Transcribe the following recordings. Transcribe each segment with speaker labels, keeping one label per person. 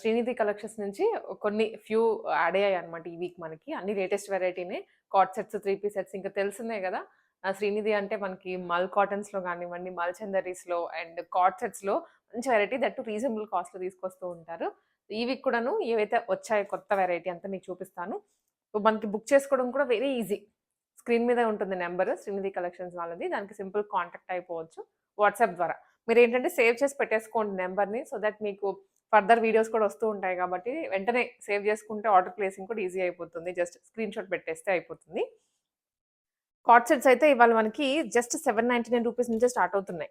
Speaker 1: Srinidhi collections నుంచి కొన్ని few add అయ్యాయి అనమాట ఈ వీక్ మనకి. అన్ని latest వెరైటీనే. Coord sets three P sets ఇంకా తెలిసిందే కదా. శ్రీనిధి అంటే మనకి మల్ కాటన్స్లో కానివ్వండి మల్ చందరీస్లో అండ్ కాట్ సెట్స్లో మంచి వెరైటీ దట్టు రీజనబుల్ కాస్ట్లో తీసుకొస్తూ ఉంటారు. ఈ వీక్ కూడాను ఏవైతే వచ్చాయో కొత్త వెరైటీ అంతా మీకు చూపిస్తాను. మనకి బుక్ చేసుకోవడం కూడా వెరీ ఈజీ. స్క్రీన్ మీద ఉంటుంది నెంబర్ శ్రీనిధి కలెక్షన్స్ వాళ్ళది. దానికి సింపుల్ కాంటాక్ట్ అయిపోవచ్చు వాట్సాప్ ద్వారా. మీరు ఏంటంటే సేవ్ చేసి పెట్టేసుకోండి నెంబర్ని సో దట్ మీకు ఫర్దర్ వీడియోస్ కూడా వస్తూ ఉంటాయి కాబట్టి వెంటనే సేవ్ చేసుకుంటే ఆర్డర్ ప్లేసింగ్ కూడా ఈజీ అయిపోతుంది. జస్ట్ స్క్రీన్ షాట్ పెట్టేస్తే అయిపోతుంది. కాట్ సెట్స్ అయితే ఇవాళ మనకి just seven ninety nine rupees నుంచే స్టార్ట్ అవుతున్నాయి.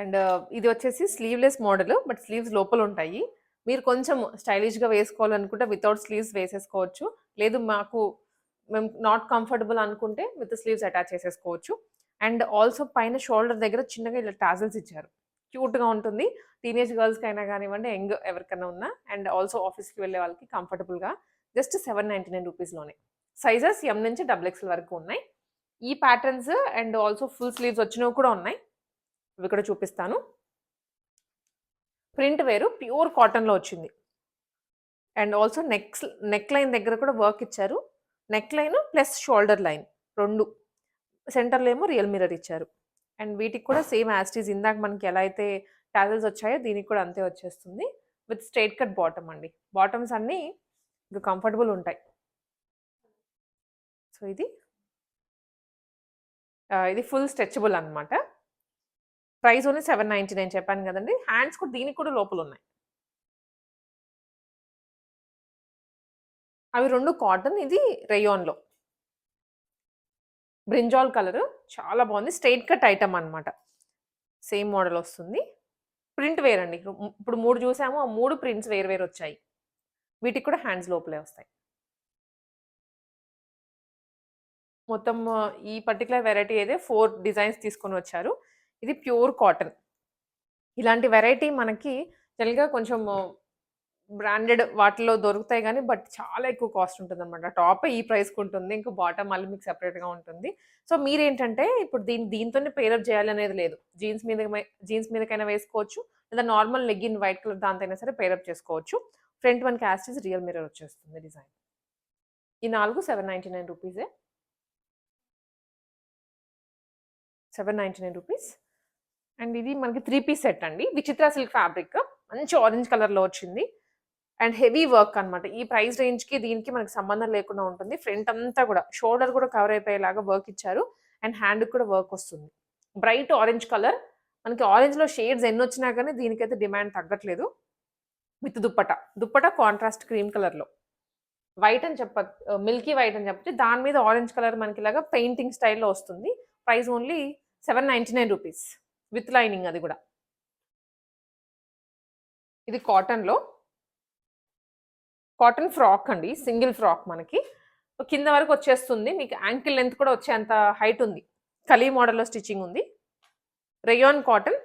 Speaker 1: అండ్ uh, ఇది వచ్చేసి స్లీవ్లెస్ మోడల్ బట్ స్లీవ్స్ లోపల ఉంటాయి. మీరు కొంచెం స్టైలిష్గా వేసుకోవాలనుకుంటే వితౌట్ స్లీవ్స్ వేసేసుకోవచ్చు. లేదు మాకు మేము నాట్ కంఫర్టబుల్ అనుకుంటే విత్ స్లీవ్స్ అటాచ్ చేసేసుకోవచ్చు. అండ్ ఆల్సో పైన షోల్డర్ దగ్గర చిన్నగా ఇలా టాజల్స్ ఇచ్చారు. క్యూట్గా ఉంటుంది. టీనేజ్ గర్ల్స్కి అయినా కానివ్వండి యంగ్ ఎవరికైనా ఉన్నా అండ్ ఆల్సో ఆఫీస్కి వెళ్ళే వాళ్ళకి కంఫర్టబుల్గా జస్ట్ సెవెన్ నైంటీ నైన్ రూపీస్లోనే. సైజెస్ ఎం నుంచి డబుల్ ఎక్స్ఎల్ వరకు ఉన్నాయి. ఈ patterns and also full sleeves వచ్చినవి కూడా ఉన్నాయి. ఇవి కూడా చూపిస్తాను. ప్రింట్ వేరు ప్యూర్ కాటన్లో వచ్చింది. And also neck neck line దగ్గర కూడా వర్క్ ఇచ్చారు. Neck line plus shoulder line రెండు. సెంటర్లో ఏమో రియల్ మిరర్ ఇచ్చారు. అండ్ వీటికి కూడా సేమ్ యాస్టీస్ ఇందాక మనకి ఎలా అయితే టాజల్స్ వచ్చాయో దీనికి కూడా అంతే వచ్చేస్తుంది. విత్ స్ట్రైట్ కట్ బాటమ్ అండి. బాటమ్స్ అన్నీ ఇంకా కంఫర్టబుల్ ఉంటాయి. సో ఇది. ఇది ఫుల్ స్ట్రెచబుల్ అనమాట price only seven ninety nine చెప్పాను కదండి. హ్యాండ్స్ కూడా దీనికి కూడా లోపల ఉన్నాయి. అవి రెండు కాటన్ ఇది రెయోన్లో. Brinjal colour. చాలా బాగుంది. స్ట్రైట్ కట్ ఐటమ్ అన్నమాట. సేమ్ మోడల్ వస్తుంది. ప్రింట్ వేర్ అండి. ఇప్పుడు మూడు చూసాము. ఆ మూడు ప్రింట్స్ వేరు వేరు వచ్చాయి. వీటికి కూడా హ్యాండ్స్ లోపలే వస్తాయి. మొత్తం ఈ పర్టికులర్ వెరైటీ అయితే ఫోర్ డిజైన్స్ తీసుకొని వచ్చారు. ఇది ప్యూర్ కాటన్. ఇలాంటి వెరైటీ మనకి జనరల్గా కొంచెం బ్రాండెడ్ వాటిలో దొరుకుతాయి కానీ బట్ చాలా ఎక్కువ కాస్ట్ ఉంటుంది అనమాట టాప్ ఈ ప్రైస్కి ఉంటుంది ఇంకా బాటమ్ మళ్ళీ మీకు సెపరేట్గా ఉంటుంది. సో మీరేంటంటే ఇప్పుడు దీని దీంతోనే పేరప్ చేయాలనేది లేదు. జీన్స్ మీద జీన్స్ మీదకైనా వేసుకోవచ్చు లేదా నార్మల్ లెగ్గిన్ వైట్ కలర్ దాంతో సరే పేరప్ చేసుకోవచ్చు. ఫ్రంట్ వన్ క్యాస్టీస్ రియల్ మిరర్ వచ్చేస్తుంది డిజైన్ ఈ నాలుగు సెవెన్ నైంటీ నైన్ రూపీసే seven ninety nine rupees and ఇది మనకి త్రీ పీస్ సెట్ అండి. విచిత్ర సిల్క్ ఫ్యాబ్రిక్ మంచి ఆరెంజ్ కలర్లో వచ్చింది. అండ్ హెవీ వర్క్ అన్నమాట. ఈ ప్రైస్ రేంజ్కి దీనికి మనకి సంబంధం లేకుండా ఉంటుంది. ఫ్రంట్ అంతా కూడా షోల్డర్ కూడా కవర్ అయిపోయేలాగా వర్క్ ఇచ్చారు. అండ్ హ్యాండ్కి కూడా వర్క్ వస్తుంది. Bright orange colour. మనకి ఆరెంజ్లో షేడ్స్ ఎన్ని వచ్చినా కానీ దీనికైతే డిమాండ్ తగ్గట్లేదు. With dupatta. Dupatta contrast cream కలర్లో. వైట్ అని చెప్ప మిల్కీ వైట్ అని చెప్పి దాని మీద ఆరెంజ్ కలర్ మనకి ఇలాగా పెయింటింగ్ స్టైల్లో వస్తుంది. Price only seven ninety nine rupees. With lining అది కూడా. ఇది కాటన్లో. కాటన్ ఫ్రాక్ అండి సింగిల్ ఫ్రాక్ మనకి. కింద వరకు వచ్చేస్తుంది. మీకు యాంకిల్ లెంత్ కూడా వచ్చేంత హైట్ ఉంది. కలీ మోడల్లో స్టిచ్చింగ్ ఉంది. Rayon cotton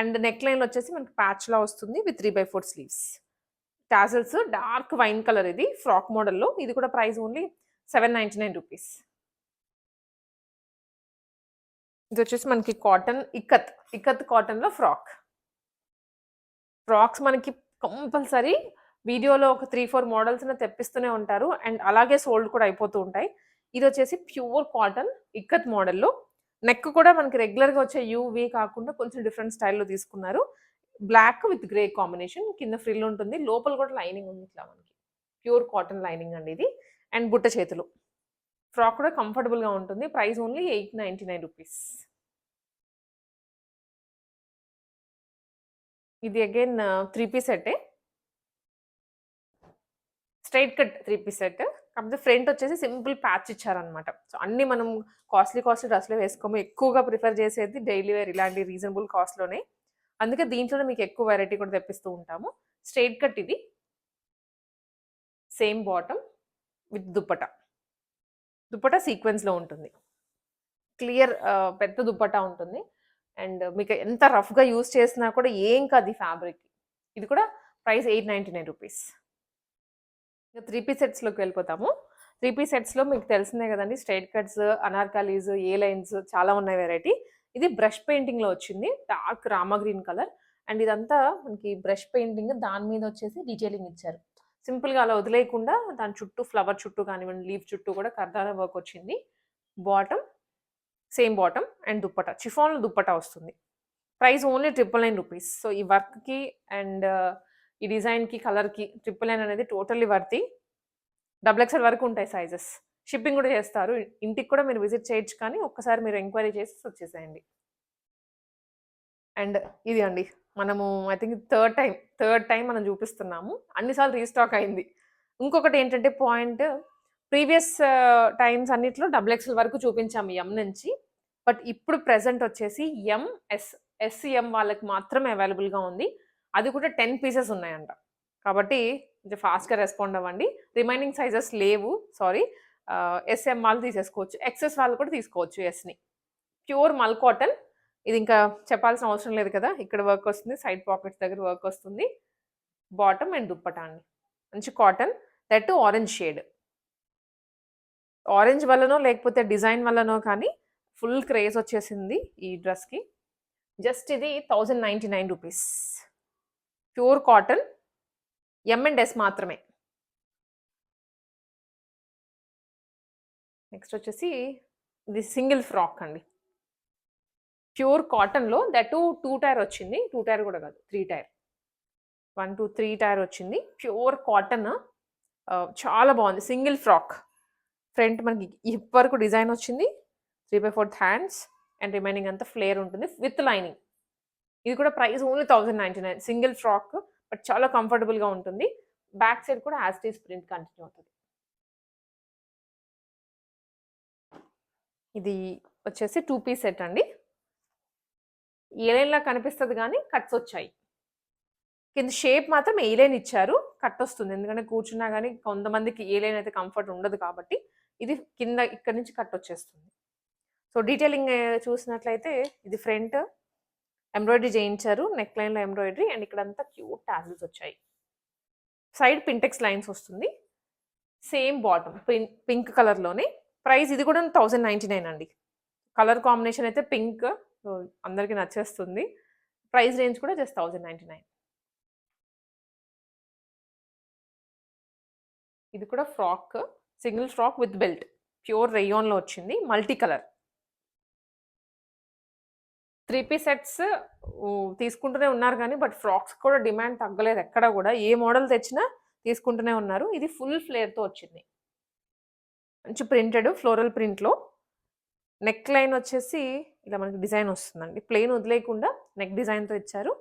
Speaker 1: and neck line వచ్చేసి మనకి ప్యాచ్లా వస్తుంది with three by four sleeves. Tassels dark wine colour ఇది ఫ్రాక్ మోడల్లో. ఇది కూడా price only seven ninety nine rupees. ఇది వచ్చేసి మనకి కాటన్ ఇక్కత్. ఇక్కత్ కాటన్లో ఫ్రాక్. ఫ్రాక్స్ మనకి కంపల్సరీ వీడియోలో ఒక త్రీ ఫోర్ మోడల్స్ తెప్పిస్తూనే ఉంటారు. అండ్ అలాగే సోల్డ్ కూడా అయిపోతూ ఉంటాయి. ఇది వచ్చేసి ప్యూర్ కాటన్ ఇక్కత్ మోడల్లో నెక్ కూడా మనకి రెగ్యులర్గా వచ్చే యూవీ కాకుండా కొంచెం డిఫరెంట్ స్టైల్లో తీసుకున్నారు. బ్లాక్ విత్ గ్రే కాంబినేషన్ కింద ఫ్రిల్ ఉంటుంది. లోపల కూడా లైనింగ్ ఉంది ఇట్లా మనకి. ప్యూర్ కాటన్ లైనింగ్ అండి ఇది. అండ్ బుట్ట చేతులు. ఫ్రాక్ కూడా కంఫర్టబుల్గా ఉంటుంది. Price only eight ninety nine rupees ఇది again three piece సెట్టే straight cut three piece set. కాకపోతే ఫ్రంట్ వచ్చేసి సింపుల్ ప్యాచ్ ఇచ్చారనమాట సో అన్ని మనం కాస్ట్లీ కాస్ట్లీ డ్రెస్లో వేసుకోము. ఎక్కువగా ప్రిఫర్ చేసేది డైలీ వేర్ ఇలాంటి రీజనబుల్ కాస్ట్లోనే. అందుకే దీంట్లోనే మీకు ఎక్కువ వెరైటీ కూడా తెప్పిస్తూ ఉంటాము. స్ట్రైట్ కట్ ఇది. Same bottom with dupatta. Dupatta సీక్వెన్స్లో ఉంటుంది. క్లియర్ పెద్ద దుప్పట ఉంటుంది. అండ్ మీకు ఎంత రఫ్గా యూస్ చేసినా కూడా ఏం కాదు ఈ ఫ్యాబ్రిక్ ఇది కూడా price eight ninety nine rupees. Three piece సెట్స్లోకి వెళ్ళిపోతాము. త్రీ పీస్ సెట్స్లో మీకు తెలిసిందే కదండి straight cuts anarkalis A lines చాలా ఉన్నాయి వెరైటీ ఇది బ్రష్ పెయింటింగ్లో వచ్చింది dark rama green colour and ఇదంతా మనకి బ్రష్ పెయింటింగ్ దాని మీద వచ్చేసి డీటెయిలింగ్ ఇచ్చారు. సింపుల్గా అలా వదిలేయకుండా దాని చుట్టూ ఫ్లవర్ చుట్టూ కానివ్వండి లీఫ్ చుట్టూ కూడా కర్దాన వర్క్ వచ్చింది. Bottom same bottom and dupatta. చిఫాన్లో dupatta వస్తుంది. Price only triple nine rupees so ఈ వర్క్కి అండ్ ఈ డిజైన్కి కలర్కి ట్రిపుల్ నైన్ అనేది టోటల్లీ వర్తి. డబుల్ ఎక్స్ఎల్ వరకు ఉంటాయి సైజెస్. షిప్పింగ్ కూడా చేస్తారు. ఇంటికి కూడా మీరు విజిట్ చేయొచ్చు కానీ ఒక్కసారి మీరు ఎంక్వైరీ చేసి వచ్చేసేయండి. అండ్ ఇది అండి. మనము I think third time third time మనం చూపిస్తున్నాము. అన్నిసార్లు రీస్టాక్ అయింది. ఇంకొకటి ఏంటంటే పాయింట్ ప్రీవియస్ టైమ్స్ అన్నిట్లో డబుల్ ఎక్స్ఎల్ వరకు చూపించాము ఎం నుంచి. బట్ ఇప్పుడు ప్రెసెంట్ వచ్చేసి ఎం ఎస్ ఎస్సీఎం వాళ్ళకి మాత్రమే అవైలబుల్గా ఉంది. అది కూడా టెన్ పీసెస్ ఉన్నాయంట. కాబట్టి కొంచెం ఫాస్ట్గా రెస్పాండ్ అవ్వండి. రిమైనింగ్ సైజెస్ లేవు. సారీ ఎస్ఎం వాళ్ళు తీసేసుకోవచ్చు. ఎక్సెస్ వాళ్ళు కూడా తీసుకోవచ్చు ఎస్ని ప్యూర్ మల్ కాటన్ ఇది ఇంకా చెప్పాల్సిన అవసరం లేదు కదా. ఇక్కడ వర్క్ వస్తుంది. సైడ్ పాకెట్స్ దగ్గర వర్క్ వస్తుంది. బాటమ్ అండ్ దుప్పట అండి. మంచి cotton that orange shade orange వల్లనో లేకపోతే డిజైన్ వల్లనో కానీ ఫుల్ క్రేజ్ వచ్చేసింది ఈ డ్రెస్కి జస్ట్ ఇది thousand ninety nine rupees pure cotton ఎంఎండ్ఎస్ మాత్రమే. నెక్స్ట్ వచ్చేసి ఇది సింగిల్ ఫ్రాక్ అండి. ప్యూర్ కాటన్లో దట్ టూ టైర్ వచ్చింది. టూ టైర్ కూడా కాదు three tier one two three tier వచ్చింది. ప్యూర్ కాటన్ చాలా బాగుంది. Single frock. ఫ్రంట్ మనకి ఇప్పటివరకు వరకు డిజైన్ వచ్చింది. Three by fourth hands and remaining అంతా ఫ్లేర్ ఉంటుంది. విత్ లైనింగ్ ఇది కూడా price only thousand ninety nine. Single frock but చాలా కంఫర్టబుల్గా ఉంటుంది. బ్యాక్ సైడ్ కూడా యాస్టీస్ ప్రింట్ కంటిన్యూ అవుతుంది. ఇది వచ్చేసి టూ పీస్ సెట్ అండి. ఏలైన్లా కనిపిస్తుంది కానీ కట్స్ వచ్చాయి. కింద షేప్ మాత్రం ఏలైన్ ఇచ్చారు కట్ వస్తుంది. ఎందుకంటే కూర్చున్నా కానీ కొంతమందికి ఏలైన్ అయితే కంఫర్ట్ ఉండదు కాబట్టి ఇది కింద ఇక్కడ నుంచి కట్ వచ్చేస్తుంది. సో డీటెయిలింగ్ eh, చూసినట్లయితే ఇది ఫ్రంట్ ఎంబ్రాయిడరీ చేయించారు నెక్ లైన్లో ఎంబ్రాయిడరీ అండ్ ఇక్కడంతా క్యూట్ టాజిల్స్ వచ్చాయి. సైడ్ పింటెక్స్ లైన్స్ వస్తుంది. సేమ్ బాటమ్ పింక్ కలర్లోనే. ప్రైస్ ఇది కూడా థౌజండ్ నైంటీ నైన్ అండి. కలర్ కాంబినేషన్ అయితే పింక్ అందరికీ నచ్చేస్తుంది. ప్రైస్ రేంజ్ కూడా జస్ట్ థౌజండ్ నైంటీ నైన్. ఇది కూడా frock single frock with belt. Pure రెయోన్లో వచ్చింది multi colour. Three piece sets తీసుకుంటూనే ఉన్నారు కానీ బట్ ఫ్రాక్స్ కూడా డిమాండ్ తగ్గలేదు ఎక్కడ కూడా. ఏ మోడల్ తెచ్చినా తీసుకుంటూనే ఉన్నారు. ఇది ఫుల్ ఫ్లేర్తో వచ్చింది. మంచి ప్రింటెడ్ ఫ్లోరల్ ప్రింట్లో. నెక్ లైన్ వచ్చేసి ఇలా మనకి డిజైన్ వస్తుందండి. ప్లెయిన్ వదిలేయకుండా నెక్ డిజైన్తో ఇచ్చారు.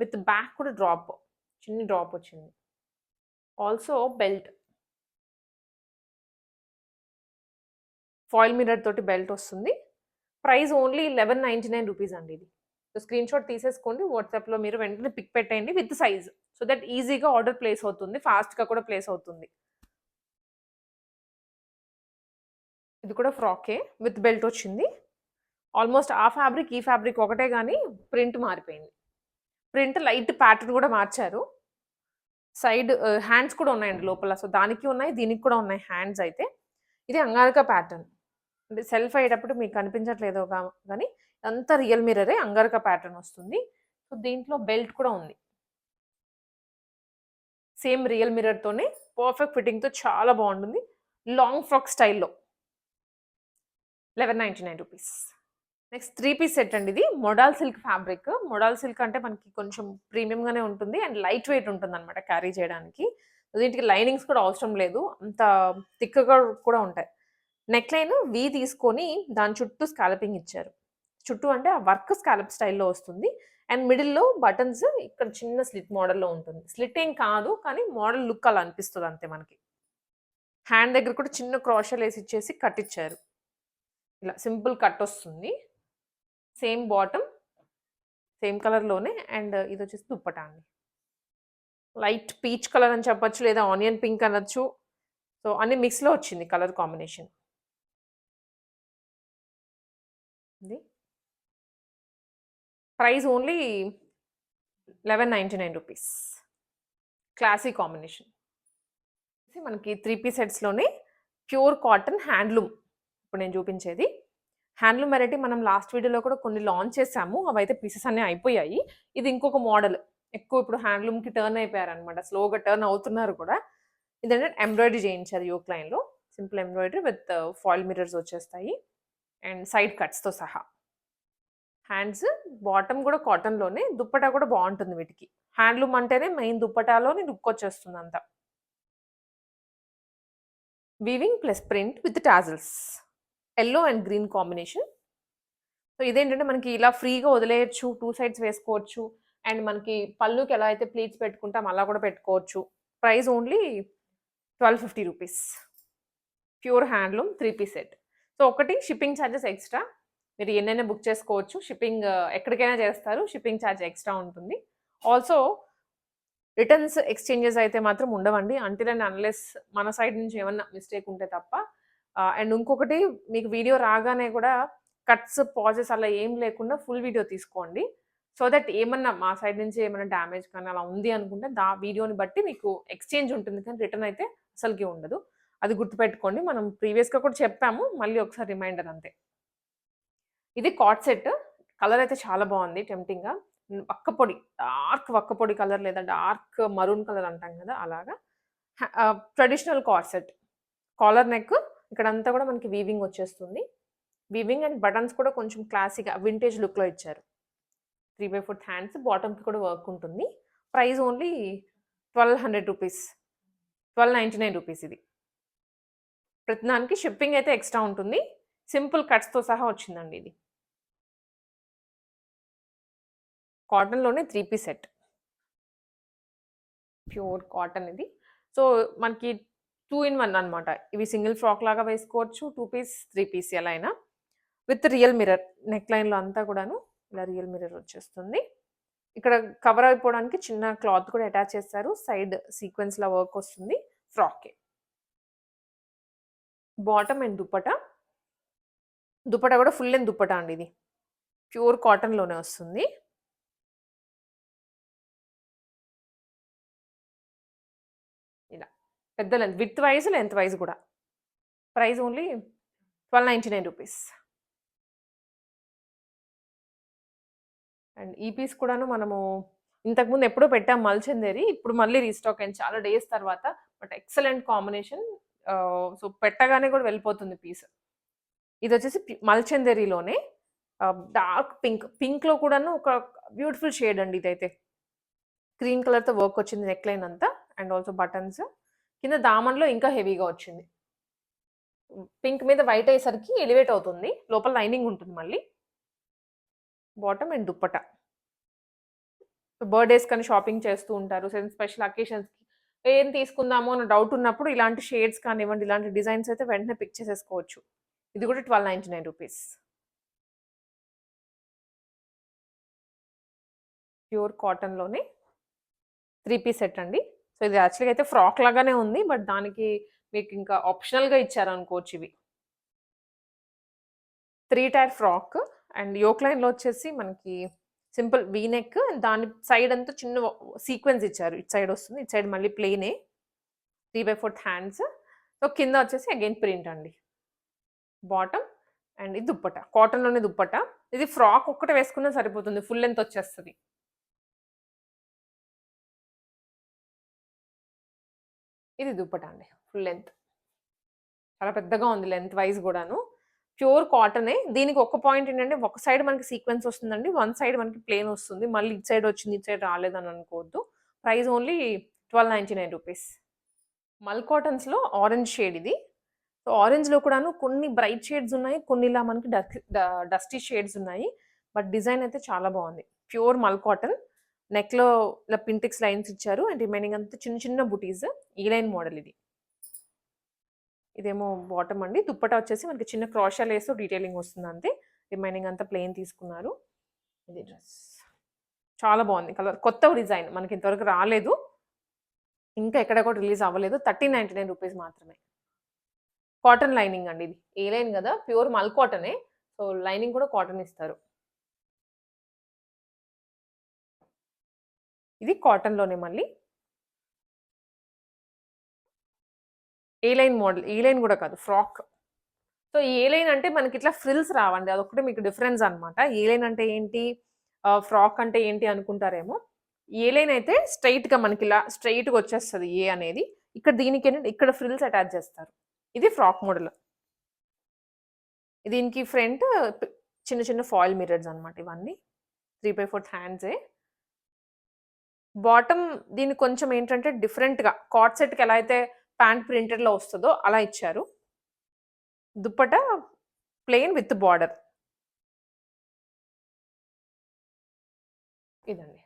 Speaker 1: విత్ బ్యాక్ కూడా డ్రాప్. చిన్న డ్రాప్ వచ్చింది. Also belt. ఫాయిల్ మిర్రర్ తోటి బెల్ట్ వస్తుంది. Price only eleven ninety nine rupees అండి ఇది. సో స్క్రీన్ షాట్ తీసేసుకోండి వాట్సాప్లో మీరు వెంటనే పిక్ పెట్టేయండి విత్ సైజ్. సో దట్ ఈజీగా ఆర్డర్ ప్లేస్ అవుతుంది ఫాస్ట్గా కూడా ప్లేస్ అవుతుంది. ఇది కూడా ఫ్రాకే విత్ బెల్ట్ వచ్చింది. ఆల్మోస్ట్ ఆ ఫ్యాబ్రిక్ ఈ ఫ్యాబ్రిక్ ఒకటే కానీ ప్రింట్ మారిపోయింది. ప్రింట్ లైట్ ప్యాటర్న్ కూడా మార్చారు. సైడ్ హ్యాండ్స్ కూడా ఉన్నాయండి లోపల. సో దానికి ఉన్నాయి దీనికి కూడా ఉన్నాయి హ్యాండ్స్ అయితే. ఇది అంగారక ప్యాటర్న్. అంటే సెల్ఫ్ అయ్యేటప్పుడు మీకు కనిపించట్లేదు కానీ అంతా రియల్ మిర్రరే అంగరక ప్యాటర్న్ వస్తుంది. సో దీంట్లో బెల్ట్ కూడా ఉంది. సేమ్ రియల్ మిర్రర్తోనే పర్ఫెక్ట్ ఫిట్టింగ్తో చాలా బాగుంటుంది. లాంగ్ ఫ్రాక్ స్టైల్లో. Eleven ninety nine rupees. Next three piece set అండి ఇది. Modal silk fabric. Modal silk అంటే మనకి కొంచెం ప్రీమియంగానే ఉంటుంది అండ్ లైట్ వెయిట్ ఉంటుంది అనమాట క్యారీ చేయడానికి. దీనికి లైనింగ్స్ కూడా అవసరం లేదు. అంత థిక్గా కూడా ఉంటాయి. నెక్ లైన్ వి తీసుకొని దాని చుట్టూ స్కాలపింగ్ ఇచ్చారు. చుట్టూ అంటే ఆ వర్క్ స్కాలప్ స్టైల్లో వస్తుంది. అండ్ మిడిల్లో బటన్స్ ఇక్కడ చిన్న స్లిట్ మోడల్లో ఉంటుంది. స్లిట్ ఏం కాదు కానీ మోడల్ లుక్ అలా అనిపిస్తుంది అంతే మనకి. హ్యాండ్ దగ్గర కూడా చిన్న క్రాషల్ వేసి ఇచ్చేసి కట్ ఇచ్చారు. ఇలా సింపుల్ కట్ వస్తుంది. సేమ్ బాటమ్ సేమ్ కలర్లోనే అండ్ ఇది వచ్చేసి దుప్పట అండి. లైట్ పీచ్ కలర్ అని చెప్పచ్చు లేదా ఆనియన్ పింక్ అనొచ్చు. సో అన్ని మిక్స్లో వచ్చింది కలర్ కాంబినేషన్. ఇది price only eleven ninety nine rupees. Classy combination. మనకి త్రీ పీస్ సెట్స్లోనే ప్యూర్ కాటన్ హ్యాండ్లూమ్. ఇప్పుడు నేను చూపించేది. హ్యాండ్లూమ్ వెరైటీ మనం లాస్ట్ వీడియోలో కూడా కొన్ని లాంచ్ చేసాము. అవైతే పీసెస్ అన్నీ అయిపోయాయి. ఇది ఇంకొక మోడల్. ఎక్కువ ఇప్పుడు హ్యాండ్లూమ్కి టర్న్ అయిపోయారనమాట స్లోగా టర్న్ అవుతున్నారు కూడా. ఇదంటే ఎంబ్రాయిడరీ చేయించారు యోక్ లైన్లో simple embroidery with foil mirrors వచ్చేస్తాయి. అండ్ సైడ్ కట్స్తో సహా. హ్యాండ్స్ బాటమ్ కూడా కాటన్లోనే దుప్పటా కూడా బాగుంటుంది వీటికి. హ్యాండ్లూమ్ అంటేనే మెయిన్ దుప్పటాలోని లుక్ వచ్చేస్తుంది అంతా weaving plus print with tassels. Yellow and green combination. So ఇదేంటంటే మనకి ఇలా ఫ్రీగా వదిలేయచ్చు టూ సైడ్స్ వేసుకోవచ్చు. అండ్ మనకి పళ్ళుకి ఎలా అయితే ప్లీట్స్ పెట్టుకుంటాం అలా కూడా పెట్టుకోవచ్చు. Price only twelve fifty rupees. Pure handloom three piece set. So ఒకటి షిప్పింగ్ ఛార్జెస్ ఎక్స్ట్రా. మీరు ఎన్నైనా బుక్ చేసుకోవచ్చు. షిప్పింగ్ ఎక్కడికైనా చేస్తారు. షిప్పింగ్ ఛార్జ్ ఎక్స్ట్రా ఉంటుంది. ఆల్సో రిటర్న్స్ ఎక్స్చేంజెస్ అయితే మాత్రం ఉండవండి. అంటిల్ అండ్ అన్లెస్ మన సైడ్ నుంచి ఏమన్నా మిస్టేక్ ఉంటే తప్ప. అండ్ ఇంకొకటి మీకు వీడియో రాగానే కూడా కట్స్ పాజెస్ అలా ఏం లేకుండా ఫుల్ వీడియో తీసుకోండి. సో దట్ ఏమన్నా మా సైడ్ నుంచి ఏమైనా డ్యామేజ్ కానీ అలా ఉంది అనుకుంటే దా వీడియోని బట్టి మీకు ఎక్స్చేంజ్ ఉంటుంది కానీ రిటర్న్ అయితే అసలుకి ఉండదు. అది గుర్తుపెట్టుకోండి. మనం ప్రీవియస్గా కూడా చెప్పాము. మళ్ళీ ఒకసారి రిమైండర్ అంతే. ఇది కాట్ సెట్. కలర్ అయితే చాలా బాగుంది టెంప్టింగ్గా. వక్క పొడి డార్క్ వక్క పొడి కలర్ లేదా డార్క్ మరూన్ కలర్ అంటాం కదా అలాగా. Traditional cot set. Collar neck. ఇక్కడంతా కూడా మనకి వీవింగ్ వచ్చేస్తుంది. వీవింగ్ అండ్ బటన్స్ కూడా కొంచెం క్లాసిక్ వింటేజ్ లుక్లో ఇచ్చారు. త్రీ బై ఫోర్త్ హ్యాండ్స్ బాటమ్కి కూడా వర్క్ ఉంటుంది. Price only twelve hundred rupees. Twelve ninety nine rupees ఇది. ప్రతిదానికి షిప్పింగ్ అయితే ఎక్స్ట్రా ఉంటుంది. సింపుల్ కట్స్తో సహా వచ్చిందండి ఇది. కాటన్లోనే three piece set. Pure cotton ఇది. సో మనకి టూ ఇన్ వన్ అనమాట ఇవి సింగిల్ ఫ్రాక్ లాగా వేసుకోవచ్చు. టూ పీస్ త్రీ పీస్ ఎలా అయినా. With real mirror. నెక్ లైన్లో అంతా కూడాను ఇలా రియల్ మిర్రర్ వచ్చేస్తుంది. ఇక్కడ కవర్ అయిపోవడానికి చిన్న క్లాత్ కూడా అటాచ్ చేస్తారు సైడ్ సీక్వెన్స్లో వర్క్ వస్తుంది. ఫ్రాక్కి బాటమ్ అండ్ దుప్పట దుప్పట కూడా ఫుల్ అండ్ దుప్పట అండి ఇది. ప్యూర్ కాటన్లోనే వస్తుంది. ఇలా. పెద్ద length width wise length wise కూడా. Price only twelve ninety nine rupees. And ఈ పీస్ కూడాను మనము ఇంతకుముందు ఎప్పుడో పెట్టాం మల్చిందేరి. ఇప్పుడు మళ్ళీ రీస్టాక్ అయింది చాలా డేస్ తర్వాత. బట్ ఎక్సలెంట్ కాంబినేషన్ సో పెట్టగానే కూడా వెళ్ళిపోతుంది పీస్. ఇది వచ్చేసి మల్చందేరిలోనే డార్క్ పింక్ పింక్లో కూడాను ఒక బ్యూటిఫుల్ షేడ్ అండి ఇదైతే. గ్రీన్ కలర్తో వర్క్ వచ్చింది నెక్ లైన్ అంతా అండ్ ఆల్సో బటన్స్. కింద దామన్లో ఇంకా హెవీగా వచ్చింది. పింక్ మీద వైట్ అయ్యేసరికి ఎలివేట్ అవుతుంది. లోపల లైనింగ్ ఉంటుంది మళ్ళీ. Bottom and dupatta. బర్త్డేస్ కానీ షాపింగ్ చేస్తూ ఉంటారు. స్పెషల్ అకేషన్స్కి ఏం తీసుకుందామో అని డౌట్ ఉన్నప్పుడు ఇలాంటి షేడ్స్ కానివ్వండి ఇలాంటి డిజైన్స్ అయితే వెంటనే పిక్ చేసేసుకోవచ్చు. ఇది కూడా twelve ninety nine rupees pure కాటన్లోనే three piece set అండి. సో ఇది యాక్చువల్గా అయితే ఫ్రాక్ లాగానే ఉంది బట్ దానికి మీకు ఇంకా ఆప్షనల్గా ఇచ్చారనుకోవచ్చు ఇవి. Three tier frock and yoke లైన్లో వచ్చేసి మనకి సింపుల్ వీనెక్ దాని సైడ్ అంతా చిన్న సీక్వెన్స్ ఇచ్చారు. ఇటు సైడ్ వస్తుంది ఇటు సైడ్ మళ్ళీ ప్లెయినే three by fourth hands so కింద వచ్చేసి అగైన్ ప్రింట్ అండి. బాటమ్ అండ్ ఇది దుప్పట. కాటన్లోనే దుప్పట. ఇది ఫ్రాక్ ఒక్కటే వేసుకున్నా సరిపోతుంది. ఫుల్ లెంత్ వచ్చేస్తుంది. ఇది దుప్పట అండి. ఫుల్ లెంత్ చాలా పెద్దగా ఉంది లెంత్ వైజ్ కూడాను. ప్యూర్ కాటనే. దీనికి ఒక పాయింట్ ఏంటంటే ఒక సైడ్ మనకి సీక్వెన్స్ వస్తుందండి వన్ సైడ్ మనకి ప్లేన్ వస్తుంది. మళ్ళీ ఇటు సైడ్ వచ్చింది ఇటు సైడ్ రాలేదని అనుకోవద్దు. Price only twelve ninety nine rupees. Mul కాటన్స్లో orange shade ఇది. సో ఆరెంజ్లో కూడాను కొన్ని బ్రైట్ షేడ్స్ ఉన్నాయి కొన్ని ఇలా మనకి డస్టీ షేడ్స్ ఉన్నాయి. బట్ డిజైన్ అయితే చాలా బాగుంది. Pure mul cotton. నెక్లో ఇలా పింటిక్స్ లైన్స్ ఇచ్చారు. అండ్ రిమైనింగ్ అంతా చిన్న చిన్న బుటీస్. ఈ లైన్ మోడల్ ఇది. ఇదేమో బాటమ్ అండి. దుప్పట వచ్చేసి మనకి చిన్న క్రాషా లేస్ డీటెయిలింగ్ వస్తుంది అంతే. రిమైనింగ్ అంతా ప్లెయిన్ తీసుకున్నారు. ఇది డ్రెస్ చాలా బాగుంది. కలర్ కొత్త డిజైన్ మనకి ఇంతవరకు రాలేదు. ఇంకా ఎక్కడ కూడా రిలీజ్ అవ్వలేదు. థర్టీ నైంటీ నైన్ రూపీస్ మాత్రమే. కాటన్ లైనింగ్ అండి ఇది. ఏ లైన్ కదా? ప్యూర్ మల్ కాటనే. సో లైనింగ్ కూడా కాటన్ ఇస్తారు. ఇది కాటన్లోనే మళ్ళీ. A line model A line కూడా కాదు ఫ్రాక్. సో ఏ లైన్ అంటే మనకి ఇట్లా ఫ్రిల్స్ రావండి అదొకటి మీకు డిఫరెన్స్ అనమాట ఏ లైన్ అంటే ఏంటి? ఫ్రాక్ అంటే ఏంటి అనుకుంటారేమో. ఏ లైన్ అయితే స్ట్రైట్గా మనకి ఇలా స్ట్రైట్గా వచ్చేస్తుంది ఏ అనేది. ఇక్కడ దీనికి ఏంటంటే ఇక్కడ ఫ్రిల్స్ అటాచ్ చేస్తారు. ఇది ఫ్రాక్ మోడల్. దీనికి ఫ్రంట్ చిన్న చిన్న ఫాయిల్ మిరర్స్ అనమాట ఇవన్నీ. త్రీ బై ఫోర్త్ హ్యాండ్సే. బాటమ్ దీనికి కొంచెం ఏంటంటే డిఫరెంట్గా కాట్ సెట్కి ఎలా అయితే ప్యాంట్ ప్రింటెడ్లో వస్తుందో అలా ఇచ్చారు. Dupatta plain with border. ఇదండి.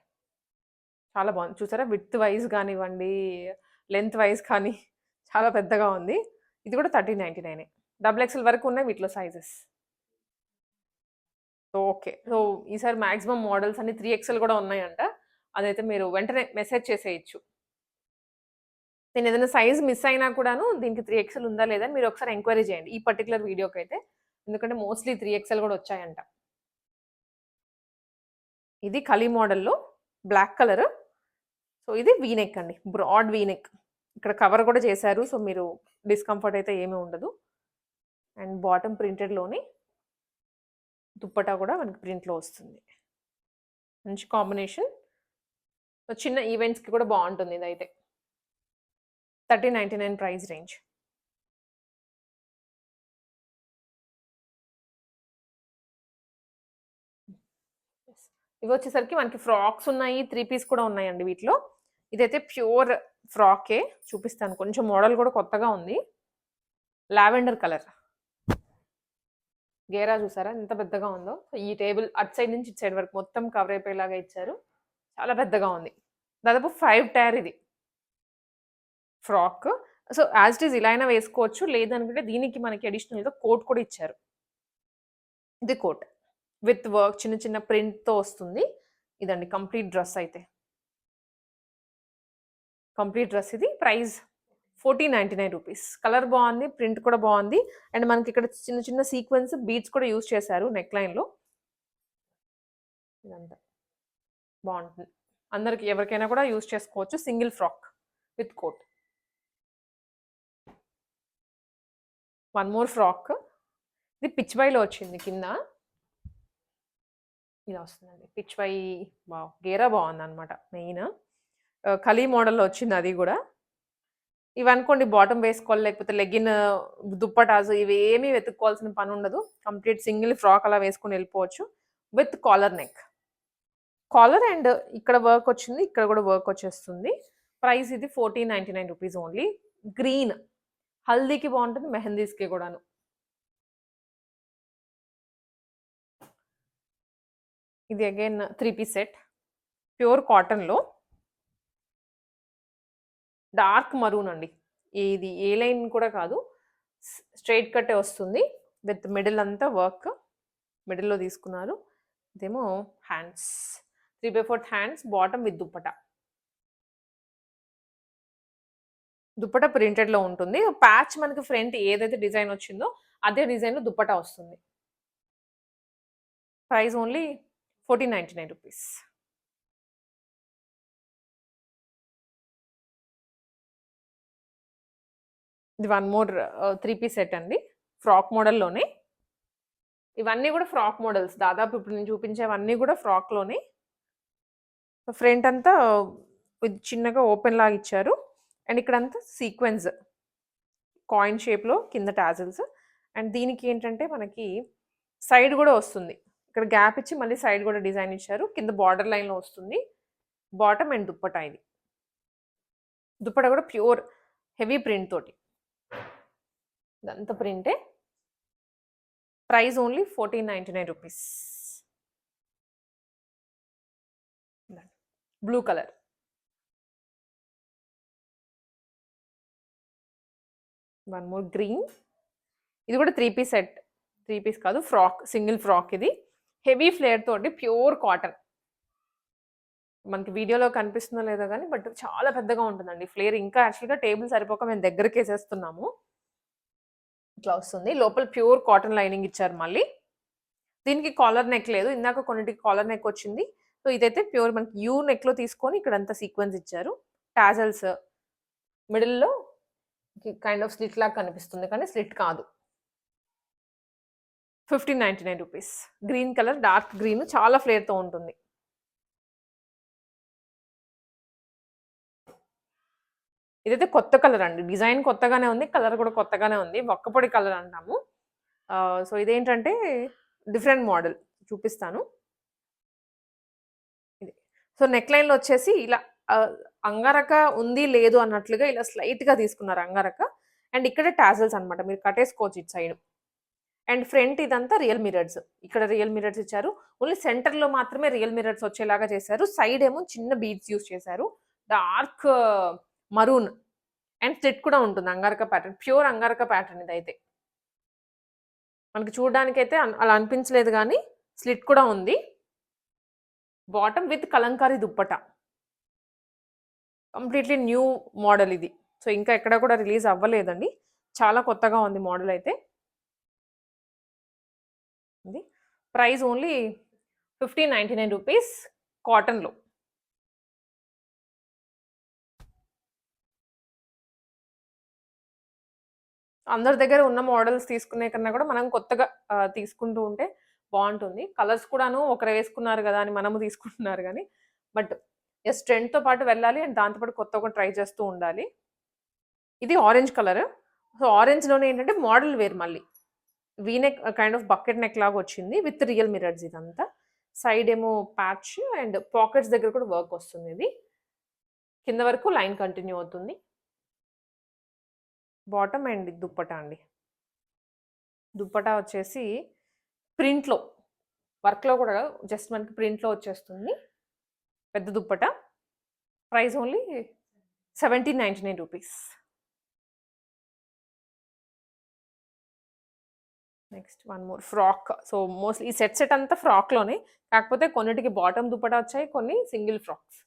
Speaker 1: చాలా బాగుంది. చూసారా? విత్ వైజ్ కానివ్వండి లెంత్ వైజ్ కానీ చాలా పెద్దగా ఉంది. ఇది కూడా thirty ninety nine. Double XL వరకు ఉన్నాయి వీటిలో సైజెస్. So okay. సో ఈసారి మ్యాక్సిమం మోడల్స్ అన్ని త్రీ ఎక్స్ఎల్ కూడా ఉన్నాయంట. అదైతే మీరు వెంటనే మెసేజ్ చేసేయచ్చు. నేను ఏదైనా సైజ్ మిస్ అయినా కూడాను దీనికి త్రీ ఎక్స్ఎల్ ఉందా లేదా మీరు ఒకసారి ఎంక్వైరీ చేయండి ఈ పర్టికులర్ వీడియోకి అయితే. ఎందుకంటే మోస్ట్లీ త్రీ ఎక్స్ఎల్ కూడా వచ్చాయంట. ఇది కలీ మోడల్లో బ్లాక్ కలర్ సో ఇది వీనెక్ అండి. బ్రాడ్ వీనెక్ ఇక్కడ కవర్ కూడా చేశారు సో మీరు డిస్కంఫర్ట్ అయితే ఏమీ ఉండదు. అండ్ బాటమ్ ప్రింటెడ్లోని దుప్పటా కూడా మనకి ప్రింట్లో వస్తుంది. మంచి కాంబినేషన్ చిన్న ఈవెంట్స్కి కూడా బాగుంటుంది ఇదైతే. Thirty ninety nine price range. ఇవి వచ్చేసరికి మనకి ఫ్రాక్స్ ఉన్నాయి త్రీ పీస్ కూడా ఉన్నాయండి వీటిలో. ఇదైతే ప్యూర్ ఫ్రాకే చూపిస్తాను. కొంచెం మోడల్ కూడా కొత్తగా ఉంది. Lavender colour. గేరా చూసారా? ఎంత పెద్దగా ఉందో. ఈ టేబుల్ అటు సైడ్ నుంచి ఇటు సైడ్ వరకు మొత్తం కవర్ అయిపోయేలాగా ఇచ్చారు. చాలా పెద్దగా ఉంది. దాదాపు ఫైవ్ టైర్ ఇది. Frock. So as it is ఇలా అయినా వేసుకోవచ్చు. లేదనుకుంటే దీనికి మనకి అడిషనల్గా కోట్ కూడా ఇచ్చారు. ఇది కోట్. విత్ వర్క్ చిన్న చిన్న ప్రింట్తో వస్తుంది. ఇదండి కంప్లీట్ డ్రెస్ అయితే. కంప్లీట్ డ్రెస్ ఇది. Price fourteen ninety nine rupees. Colour బాగుంది ప్రింట్ కూడా బాగుంది. అండ్ మనకి ఇక్కడ చిన్న చిన్న సీక్వెన్స్ బీట్స్ కూడా యూజ్ చేశారు నెక్ లైన్లో. ఇదంతా బాగుంటుంది. అందరికి ఎవరికైనా కూడా యూజ్ చేసుకోవచ్చు single frock with coat. One more frock. ఇది పిచ్ వైలో వచ్చింది కింద. ఇలా వస్తుందండి. పిచ్ వై బా గేరా బాగుంది అనమాట మెయిన్ కలీ మోడల్లో వచ్చింది అది కూడా. ఇవి అనుకోండి బాటమ్ వేసుకోవాలి లేకపోతే లెగిన్ దుప్పటాస్ ఇవి ఏమీ వెతుక్కోవాల్సిన పని ఉండదు. కంప్లీట్ సింగిల్ ఫ్రాక్ అలా వేసుకొని వెళ్ళిపోవచ్చు with collar neck. Collar and ఇక్కడ వర్క్ వచ్చింది ఇక్కడ కూడా వర్క్ వచ్చేస్తుంది. ప్రైస్ ఇది fourteen ninety nine rupees only. Green. హల్దీకి బాగుంటుంది మెహందీస్కి కూడాను. ఇది again three piece set. Pure కాటన్లో. డార్క్ మరూన్ అండి. ఇది ఏ లైన్ కూడా కాదు. స్ట్రైట్ కట్టే వస్తుంది. విత్ మిడిల్ అంతా వర్క్. మిడిల్లో తీసుకున్నారు. ఇదేమో hands. Three by fourth hands bottom with dupatta. Dupatta ప్రింటెడ్లో ఉంటుంది. ప్యాచ్ మనకి ఫ్రంట్ ఏదైతే డిజైన్ వచ్చిందో అదే డిజైన్లో దుప్పట వస్తుంది. Price only fourteen ninety nine rupees. ఇది one more three piece set అండి. ఫ్రాక్ మోడల్లోనే. ఇవన్నీ కూడా ఫ్రాక్ మోడల్స్. దాదాపు ఇప్పుడు నేను చూపించేవన్నీ కూడా ఫ్రాక్లోనే. ఫ్రంట్ అంతా చిన్నగా ఓపెన్ లాగా ఇచ్చారు. అండ్ ఇక్కడంతా సీక్వెన్స్. కాయిన్ షేప్లో కింద టాజిల్స్. అండ్ దీనికి ఏంటంటే మనకి సైడ్ కూడా వస్తుంది. ఇక్కడ గ్యాప్ ఇచ్చి మళ్ళీ సైడ్ కూడా డిజైన్ ఇచ్చారు. కింద బార్డర్ లైన్లో వస్తుంది. బాటమ్ అండ్ దుప్పట ఇది. దుప్పట కూడా ప్యూర్ హెవీ ప్రింట్ తోటి. ఇదంతా ప్రింటే. Price only fourteen ninety nine rupees. Blue colour. One more green ఇది కూడా three piece set three piece కాదు ఫ్రాక్ సింగిల్ ఫ్రాక్ ఇది. హెవీ ఫ్లేర్ తోటి ప్యూర్ కాటన్ మనకి వీడియోలో కనిపిస్తుందో లేదో కానీ బట్ చాలా పెద్దగా ఉంటుందండి. ఫ్లేర్ ఇంకా యాక్చువల్గా టేబుల్ సరిపోక మేము దగ్గరికి వేసేస్తున్నాము. ఇట్లా వస్తుంది. లోపల ప్యూర్ కాటన్ లైనింగ్ ఇచ్చారు మళ్ళీ. దీనికి కాలర్ నెక్ లేదు. ఇందాక కొన్నిటికి కాలర్ నెక్ వచ్చింది. సో ఇదైతే ప్యూర్ మనకి యూ నెక్లో తీసుకొని ఇక్కడ అంతా సీక్వెన్స్ ఇచ్చారు టాజల్స్ మిడిల్లో కైండ్ ఆఫ్ స్లిట్ లాగా కనిపిస్తుంది కానీ స్లిట్ కాదు. Fifteen ninety nine rupees green colour dark green చాలా ఫ్లేర్తో ఉంటుంది. ఇదైతే కొత్త కలర్ అండి. డిజైన్ కొత్తగానే ఉంది కలర్ కూడా కొత్తగానే ఉంది. ఒక్కపొడి కలర్ అంటాము. సో ఇదేంటంటే డిఫరెంట్ మోడల్ చూపిస్తాను. ఇది. సో నెక్ లైన్లో వచ్చేసి ఇలా అంగారక ఉంది లేదు అన్నట్లుగా ఇలా స్లైట్గా తీసుకున్నారు అంగారక. అండ్ ఇక్కడ టాజల్స్ అన్నమాట. మీరు కట్టేసుకోవచ్చు ఇటు సైడ్. అండ్ ఫ్రంట్ ఇదంతా రియల్ మిరర్స్ ఇక్కడ రియల్ మిరర్స్ ఇచ్చారు. ఓన్లీ సెంటర్లో మాత్రమే రియల్ మిరర్స్ వచ్చేలాగా చేశారు. సైడ్ ఏమో చిన్న బీడ్స్ యూస్ చేశారు. డార్క్ మరూన్ అండ్ స్లిట్ కూడా ఉంటుంది అంగారక ప్యాటర్న్. ప్యూర్ అంగారక ప్యాటర్న్ ఇదైతే. మనకి చూడడానికి అయితే అలా అనిపించలేదు కానీ స్లిట్ కూడా ఉంది. Bottom with kalamkari dupatta. Completely new model ఇది. సో ఇంకా ఎక్కడ కూడా రిలీజ్ అవ్వలేదండి. చాలా కొత్తగా ఉంది మోడల్ అయితే. ఇది price only fifteen ninety nine rupees కాటన్లో. అందరి దగ్గర ఉన్న మోడల్స్ తీసుకునే కన్నా కూడా మనం కొత్తగా తీసుకుంటూ ఉంటే బాగుంటుంది. కలర్స్ కూడాను ఒకరు వేసుకున్నారు కదా అని మనము తీసుకుంటున్నారు కానీ బట్ ఎస్ ట్రెండ్తో పాటు వెళ్ళాలి అండ్ దాంతోపాటు కొత్త ఒకటి ట్రై చేస్తూ ఉండాలి. ఇది ఆరెంజ్ కలర్ సో ఆరెంజ్లోనే ఏంటంటే మోడల్ వేర్ మళ్ళీ. V neck kind of bucket neck లాగా వచ్చింది విత్ రియల్ మిరర్స్ ఇదంతా. సైడ్ ఏమో ప్యాచ్ అండ్ పాకెట్స్ దగ్గర కూడా వర్క్ వస్తుంది ఇది. కింద వరకు లైన్ కంటిన్యూ అవుతుంది. బాటమ్ అండ్ దుప్పట అండి. దుప్పట వచ్చేసి ప్రింట్లో వర్క్లో కూడా జస్ట్ మనకి ప్రింట్లో వచ్చేస్తుంది. పెద్ద dupatta. Price only seventeen ninety nine rupees. Next one more frock. So mostly ఈ సెట్ సెట్ అంతా ఫ్రాక్లోనే. కాకపోతే కొన్నిటికి బాటమ్ దుప్పట వచ్చాయి కొన్ని సింగిల్ ఫ్రాక్స్.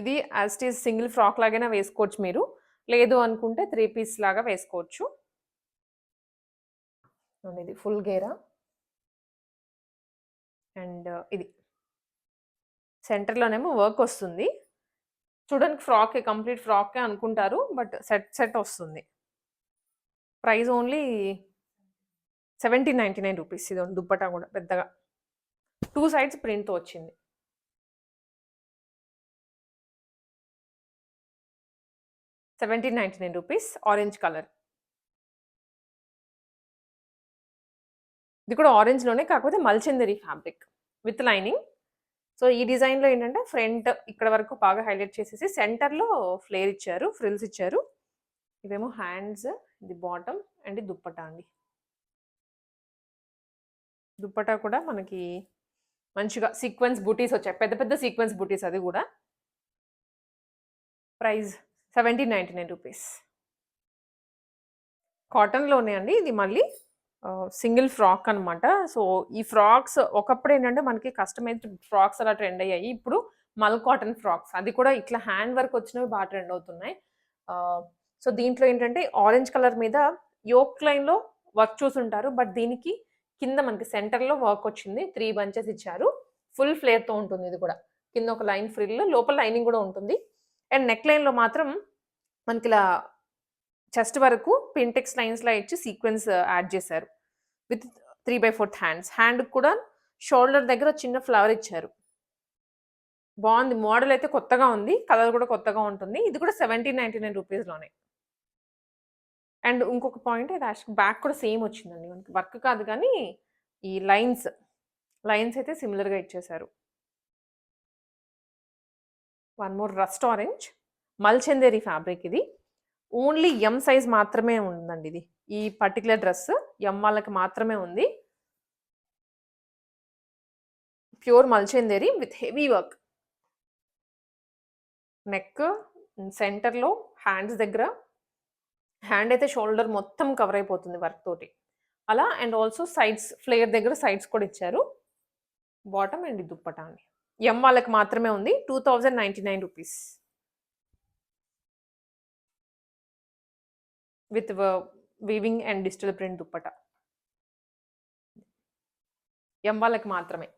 Speaker 1: ఇది as it is single frock లాగైనా వేసుకోవచ్చు మీరు. లేదు అనుకుంటే త్రీ పీస్ లాగా వేసుకోవచ్చు. ఇది ఫుల్ గేరా. అండ్ ఇది సెంటర్లోనేమో వర్క్ వస్తుంది. చూడడానికి ఫ్రాకే కంప్లీట్ ఫ్రాకే అనుకుంటారు బట్ సెట్ సెట్ వస్తుంది. Price only seventeen ninety nine rupees. ఇది దుప్పటా కూడా పెద్దగా. టూ సైడ్స్ ప్రింట్తో వచ్చింది. Seventeen ninety nine rupees orange colour. ఇది కూడా ఆరెంజ్లోనే కాకపోతే Malchanderi fabric with lining. So ఈ డిజైన్లో ఏంటంటే ఫ్రంట్ ఇక్కడ వరకు బాగా హైలైట్ చేసేసి సెంటర్లో ఫ్లేర్ ఇచ్చారు ఫ్రిల్స్ ఇచ్చారు. ఇవేమో హ్యాండ్స్ ఇది బాటమ్ అండ్ దుప్పటా అండి. దుప్పటా కూడా మనకి మంచిగా సీక్వెన్స్ బూటీస్ వచ్చాయి. పెద్ద పెద్ద సీక్వెన్స్ బూటీస్ అది కూడా. Price seventeen ninety nine rupees. కాటన్లోనే అండి ఇది మళ్ళీ. సింగిల్ ఫ్రాక్ అనమాట సో ఈ ఫ్రాక్స్ ఒకప్పుడు ఏంటంటే మనకి కస్టమైజ్డ్ ఫ్రాక్స్ అలా ట్రెండ్ అయ్యాయి. ఇప్పుడు మల్ కాటన్ ఫ్రాక్స్. అది కూడా ఇట్లా హ్యాండ్ వర్క్ వచ్చినవి బాగా ట్రెండ్ అవుతున్నాయి. సో దీంట్లో ఏంటంటే ఆరెంజ్ కలర్ మీద యోక్ లైన్లో వర్క్ చూసుంటారు. బట్ దీనికి కింద మనకి సెంటర్లో వర్క్ వచ్చింది. త్రీ బంచెస్ ఇచ్చారు. ఫుల్ ఫ్లేర్తో ఉంటుంది ఇది కూడా. కింద ఒక లైన్ ఫ్రిల్ లోపల లైనింగ్ కూడా ఉంటుంది. అండ్ నెక్ లైన్లో మాత్రం మనకి ఇలా చెస్ట్ వరకు పింటెక్స్ లైన్స్లా ఇచ్చి సీక్వెన్స్ యాడ్ uh, చేశారు. With three by fourth hands hand కూడా షోల్డర్ దగ్గర చిన్న ఫ్లవర్ ఇచ్చారు. బాగుంది. మోడల్ అయితే కొత్తగా ఉంది. కలర్ కూడా కొత్తగా ఉంటుంది. ఇది కూడా సెవెంటీన్ నైంటీ నైన్ రూపీస్లోనే అండ్ ఇంకొక పాయింట్ ఇది యాక్చువల్ బ్యాక్ కూడా సేమ్ వచ్చిందండి. మనకి వర్క్ కాదు కానీ ఈ లైన్స్ లైన్స్ అయితే సిమిలర్గా ఇచ్చేశారు. One more rust orange Malchanderi fabric ఇది. ఓన్లీ ఎం సైజ్ మాత్రమే ఉందండి ఇది. ఈ పర్టికులర్ డ్రెస్ ఎం వాళ్ళకి మాత్రమే ఉంది. Pure మల్చేందేరి with heavy work neck సెంటర్లో హ్యాండ్స్ దగ్గర. హ్యాండ్ అయితే షోల్డర్ మొత్తం కవర్ అయిపోతుంది వర్క్ తోటి. అలా అండ్ ఆల్సో సైడ్స్ ఫ్లేయర్ దగ్గర సైడ్స్ కూడా ఇచ్చారు. బాటమ్ అండ్ దుప్పట అండి. ఎం వాళ్ళకి మాత్రమే ఉంది. Two thousand ninety nine rupees with weaving and digital print dupatta M వాళ్ళకి మాత్రమే.